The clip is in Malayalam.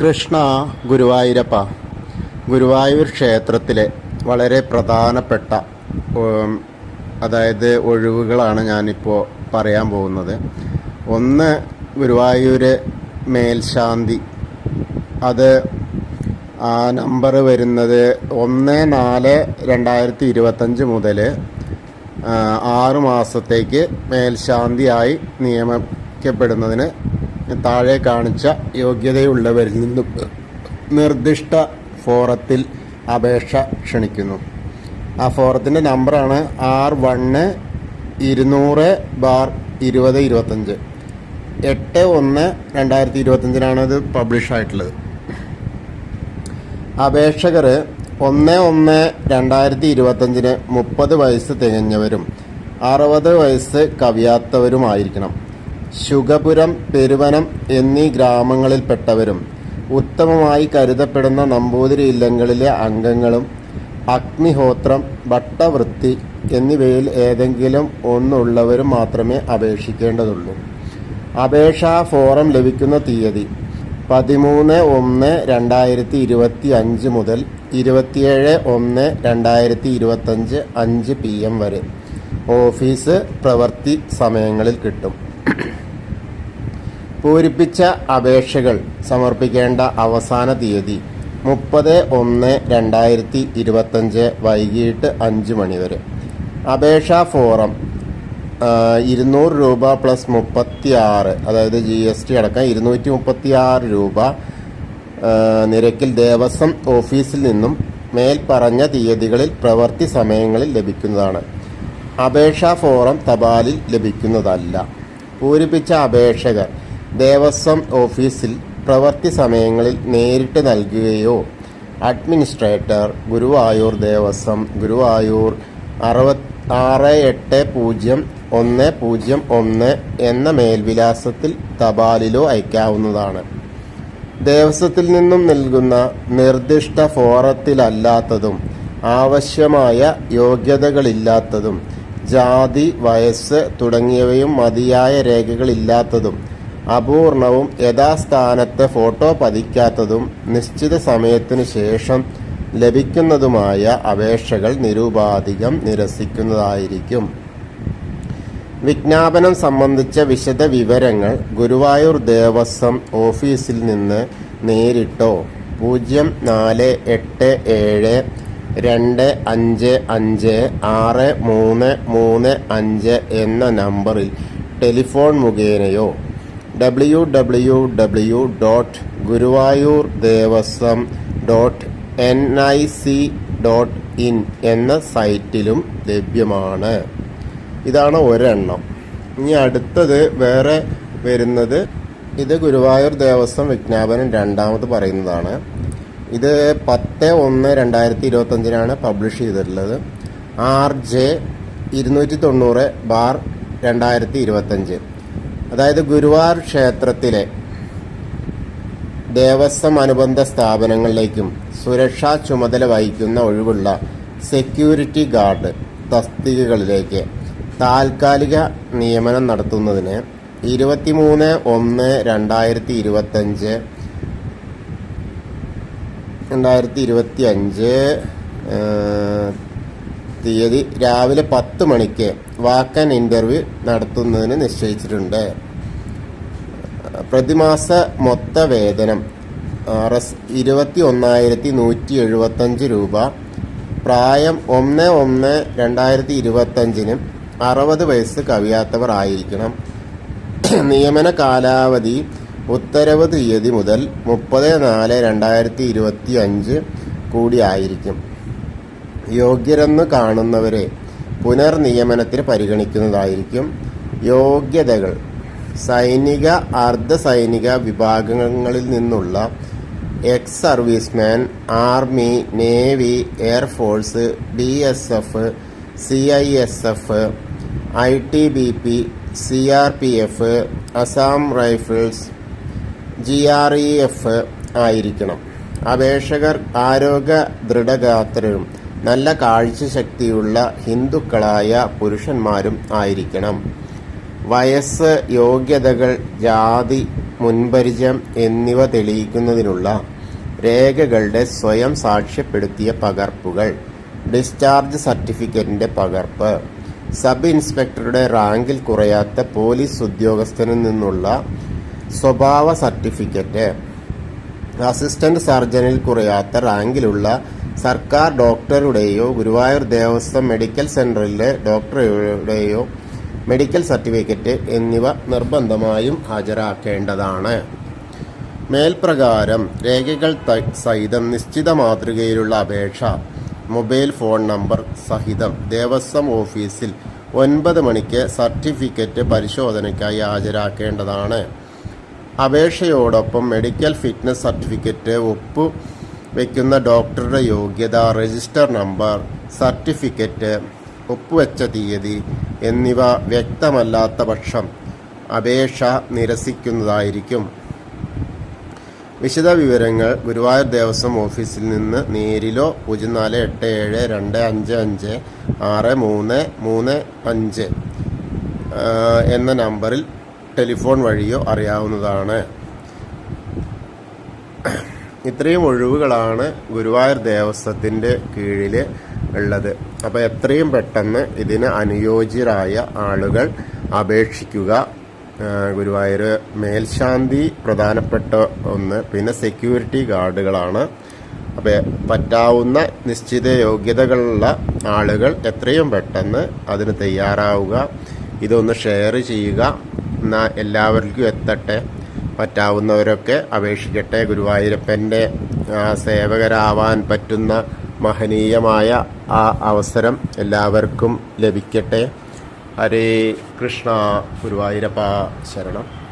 കൃഷ്ണ ഗുരുവായൂരപ്പ ഗുരുവായൂർ ക്ഷേത്രത്തിലെ വളരെ പ്രധാനപ്പെട്ട അതായത് ഒഴിവുകളാണ് ഞാനിപ്പോൾ പറയാൻ പോകുന്നത്. ഒന്ന് ഗുരുവായൂർ മേൽശാന്തി. അത് ആ നമ്പർ വരുന്നത് ഒന്ന് നാല് രണ്ടായിരത്തി ഇരുപത്തഞ്ച് മുതൽ ആറ് മാസത്തേക്ക് മേൽശാന്തിയായി നിയമിക്കപ്പെടുന്നതിന് താഴെ കാണിച്ച യോഗ്യതയുള്ളവരിൽ നിന്നും നിർദ്ദിഷ്ട ഫോറത്തിൽ അപേക്ഷ ക്ഷണിക്കുന്നു. ആ ഫോറത്തിന്റെ നമ്പറാണ് ആർ വണ്ണ് ഇരുന്നൂറ് ബാർ ഇരുപത് ഇരുപത്തഞ്ച്. എട്ട് ഒന്ന് രണ്ടായിരത്തി ഇരുപത്തഞ്ചിനാണ് ഇത് പബ്ലിഷ് ആയിട്ടുള്ളത്. അപേക്ഷകർ ഒന്ന് ഒന്ന് രണ്ടായിരത്തി ഇരുപത്തഞ്ചിന് മുപ്പത് വയസ്സ് തികഞ്ഞവരും അറുപത് വയസ്സ് കവിയാത്തവരുമായിരിക്കണം. ശുഗപുരം പെരുവനം എന്നീ ഗ്രാമങ്ങളിൽപ്പെട്ടവരും ഉത്തമമായി കരുതപ്പെടുന്ന നമ്പൂതിരി ഇല്ലങ്ങളിലെ അംഗങ്ങളും അഗ്നിഹോത്രം ഭട്ടവൃത്തി എന്നിവയിൽ ഏതെങ്കിലും ഒന്നുള്ളവരും മാത്രമേ അപേക്ഷിക്കേണ്ടതുള്ളൂ. അപേക്ഷാ ഫോറം ലഭിക്കുന്ന തീയതി പതിമൂന്ന് ഒന്ന് രണ്ടായിരത്തി ഇരുപത്തി അഞ്ച് മുതൽ ഇരുപത്തിയേഴ് ഒന്ന് രണ്ടായിരത്തി ഇരുപത്തഞ്ച് അഞ്ച് പി എം വരെ. ഓഫീസ് പ്രവൃത്തി സമയങ്ങളിൽ കിട്ടും. പൂരിപ്പിച്ച അപേക്ഷകൾ സമർപ്പിക്കേണ്ട അവസാന തീയതി മുപ്പത് ഒന്ന് രണ്ടായിരത്തി ഇരുപത്തഞ്ച് വൈകിട്ട് അഞ്ച് മണി വരെ. അപേക്ഷാ ഫോറം ഇരുന്നൂറ് രൂപ പ്ലസ് മുപ്പത്തി ആറ് അതായത് ജി എസ് ടി അടക്കം ഇരുന്നൂറ്റി മുപ്പത്തി ആറ് രൂപ നിരക്കിൽ ദേവസ്വം ഓഫീസിൽ നിന്നും മേൽപ്പറഞ്ഞ തീയതികളിൽ പ്രവൃത്തി സമയങ്ങളിൽ ലഭിക്കുന്നതാണ്. അപേക്ഷാ ഫോറം തപാലിൽ ലഭിക്കുന്നതല്ല. പൂരിപ്പിച്ച അപേക്ഷകർ ദേവസ്വം ഓഫീസിൽ പ്രവൃത്തി സമയങ്ങളിൽ നേരിട്ട് നൽകുകയോ. അഡ്മിനിസ്ട്രേറ്റർ ഗുരുവായൂർ ദേവസ്വം ഗുരുവായൂർ അറുപത്തി ആറ് എട്ട് പൂജ്യം ഒന്ന് പൂജ്യം ഒന്ന് എന്ന മേൽവിലാസത്തിൽ തപാലിലോ അയക്കാവുന്നതാണ്. ദേവസ്വത്തിൽ നിന്നും നൽകുന്ന നിർദ്ദിഷ്ട ഫോറത്തിലല്ലാത്തതും ആവശ്യമായ യോഗ്യതകളില്ലാത്തതും ജാതി വയസ്സ് തുടങ്ങിയവയും മതിയായ രേഖകളില്ലാത്തതും അപൂർണവും യഥാസ്ഥാനത്ത് ഫോട്ടോ പതിക്കാത്തതും നിശ്ചിത സമയത്തിനു ശേഷം ലഭിക്കുന്നതുമായ അപേക്ഷകൾ നിരുപാധികം നിരസിക്കുന്നതായിരിക്കും. വിജ്ഞാപനം സംബന്ധിച്ച വിശദ വിവരങ്ങൾ ഗുരുവായൂർ ദേവസ്വം ഓഫീസിൽ നിന്ന് നേരിട്ടോ? പൂജ്യം നാല് എട്ട് ഏഴ് രണ്ട് അഞ്ച് അഞ്ച് ആറ് മൂന്ന് മൂന്ന് അഞ്ച് എന്ന നമ്പറിൽ telephone മുഖേനയോ? W W W dot Guruvayur Devaswom dot N I C dot in എന്ന സൈറ്റിലും ലഭ്യമാണ്. ഇതാണ് ഒരെണ്ണം. ഇനി അടുത്തത് വേറെ വരുന്നത്. ഇത് ഗുരുവായൂർ ദേവസ്വം വിജ്ഞാപനം രണ്ടാമത് പറയുന്നതാണ്. ഇത് പത്ത് ഒന്ന് രണ്ടായിരത്തി ഇരുപത്തഞ്ചിനാണ് പബ്ലിഷ് ചെയ്തിട്ടുള്ളത്. ആർ ജെ ഇരുന്നൂറ്റി തൊണ്ണൂറ് ബാർ രണ്ടായിരത്തി ഇരുപത്തഞ്ച് അതായത് ഗുരുവായൂർ ക്ഷേത്രത്തിലെ ദേവസ്വം അനുബന്ധ സ്ഥാപനങ്ങളിലേക്കും സുരക്ഷാ ചുമതല വഹിക്കുന്ന ഒഴിവുള്ള സെക്യൂരിറ്റി ഗാർഡ് തസ്തികകളിലേക്ക് താൽക്കാലിക നിയമനം നടത്തുന്നതിന് ഇരുപത്തിമൂന്ന് ഒന്ന് രണ്ടായിരത്തി ഇരുപത്തഞ്ച് രണ്ടായിരത്തി ഇരുപത്തി അഞ്ച് തീയതി രാവിലെ പത്ത് മണിക്ക് വാക്കൻ ഇന്റർവ്യൂ നടത്തുന്നതിന് നിശ്ചയിച്ചിട്ടുണ്ട്. പ്രതിമാസ മൊത്ത വേതനം ആർ എസ് ഇരുപത്തി ഒന്നായിരത്തി നൂറ്റി എഴുപത്തഞ്ച് രൂപ പ്രായം ഒന്ന് ഒന്ന് രണ്ടായിരത്തി ഇരുപത്തഞ്ചിനും അറുപത് വയസ്സ് കവിയാത്തവർ ആയിരിക്കണം. നിയമന കാലാവധി ഉത്തരവ് തീയതി മുതൽ മുപ്പത് നാല് രണ്ടായിരത്തി ഇരുപത്തി അഞ്ച് കൂടി ആയിരിക്കും. യോഗ്യരെന്ന് കാണുന്നവരെ പുനർനിയമനത്തിന് പരിഗണിക്കുന്നതായിരിക്കും യോഗ്യതകൾ. സൈനിക അർദ്ധ സൈനിക വിഭാഗങ്ങളിൽ നിന്നുള്ള ex serviceman army navy air force D S F C I S F I T B P C R P F Assam rifles G R E F ആയിരിക്കണം. അപേക്ഷകർ ആരോഗ്യ ദൃഢഗാത്രരും നല്ല കാഴ്ചശക്തിയുള്ള ഹിന്ദുക്കളായ പുരുഷന്മാരും ആയിരിക്കണം. വയസ്സ് യോഗ്യതകൾ ജാതി മുൻപരിചയം എന്നിവ തെളിയിക്കുന്നതിനുള്ള രേഖകളുടെ സ്വയം സാക്ഷ്യപ്പെടുത്തിയ പകർപ്പുകൾ. ഡിസ്ചാർജ് സർട്ടിഫിക്കറ്റിന്റെ പകർപ്പ്. സബ് ഇൻസ്പെക്ടറുടെ റാങ്കിൽ കുറയാത്ത പോലീസ് ഉദ്യോഗസ്ഥനിൽ നിന്നുള്ള സ്വഭാവ സർട്ടിഫിക്കറ്റ്. അസിസ്റ്റന്റ് സർജനിൽ കുറയാത്ത റാങ്കിലുള്ള സർക്കാർ ഡോക്ടറുടെയോ ഗുരുവായൂർ ദേവസ്വം മെഡിക്കൽ സെന്ററിലെ ഡോക്ടറുടെയോ മെഡിക്കൽ സർട്ടിഫിക്കറ്റ് എന്നിവ നിർബന്ധമായും ഹാജരാക്കേണ്ടതാണ്. മേൽപ്രകാരം രേഖകൾ സഹിതം നിശ്ചിത മാതൃകയിലുള്ള അപേക്ഷ മൊബൈൽ ഫോൺ നമ്പർ സഹിതം ദേവസ്വം ഓഫീസിൽ ഒൻപത് മണിക്ക് സർട്ടിഫിക്കറ്റ് പരിശോധനയ്ക്കായി ഹാജരാക്കേണ്ടതാണ്. അപേക്ഷയോടൊപ്പം മെഡിക്കൽ ഫിറ്റ്നസ് സർട്ടിഫിക്കറ്റ് ഒപ്പു വയ്ക്കുന്ന ഡോക്ടറുടെ യോഗ്യത രജിസ്റ്റർ നമ്പർ സർട്ടിഫിക്കറ്റ് ഒപ്പുവെച്ച തീയതി എന്നിവ വ്യക്തമല്ലാത്ത പക്ഷം അപേക്ഷ നിരസിക്കുന്നതായിരിക്കും. വിശദവിവരങ്ങൾ ഗുരുവായൂർ ദേവസ്വം ഓഫീസിൽ നിന്ന് നേരിലോ പൂജ്യം നാല് എട്ട് ഏഴ് രണ്ട് അഞ്ച് അഞ്ച് ആറ് മൂന്ന് മൂന്ന് അഞ്ച് എന്ന നമ്പറിൽ ടെലിഫോൺ വഴിയോ അറിയാവുന്നതാണ്. ഇത്രയും ഒഴിവുകളാണ് ഗുരുവായൂർ ദേവസ്വത്തിന്റെ കീഴിൽ ഉള്ളത്. അപ്പോൾ എത്രയും പെട്ടെന്ന് ഇതിന് അനുയോജ്യരായ ആളുകൾ അപേക്ഷിക്കുക. ഗുരുവായൂർ മേൽശാന്തി പ്രധാനപ്പെട്ട ഒന്ന് പിന്നെ സെക്യൂരിറ്റി ഗാർഡുകളാണ്. അപ്പോൾ പറ്റാവുന്ന നിശ്ചിത യോഗ്യതകളുള്ള ആളുകൾ എത്രയും പെട്ടെന്ന് അതിന് തയ്യാറാവുക. ഇതൊന്ന് ഷെയർ ചെയ്യുക. എന്നാൽ എല്ലാവർക്കും എത്തട്ടെ. പറ്റാവുന്നവരൊക്കെ അപേക്ഷിക്കട്ടെ. ഗുരുവായൂരപ്പന്റെ സേവകരാവാൻ പറ്റുന്ന മഹനീയമായ ആ അവസരം എല്ലാവർക്കും ലഭിക്കട്ടെ. ഹരേ കൃഷ്ണ. ഗുരുവായൂരപ്പ ശരണം.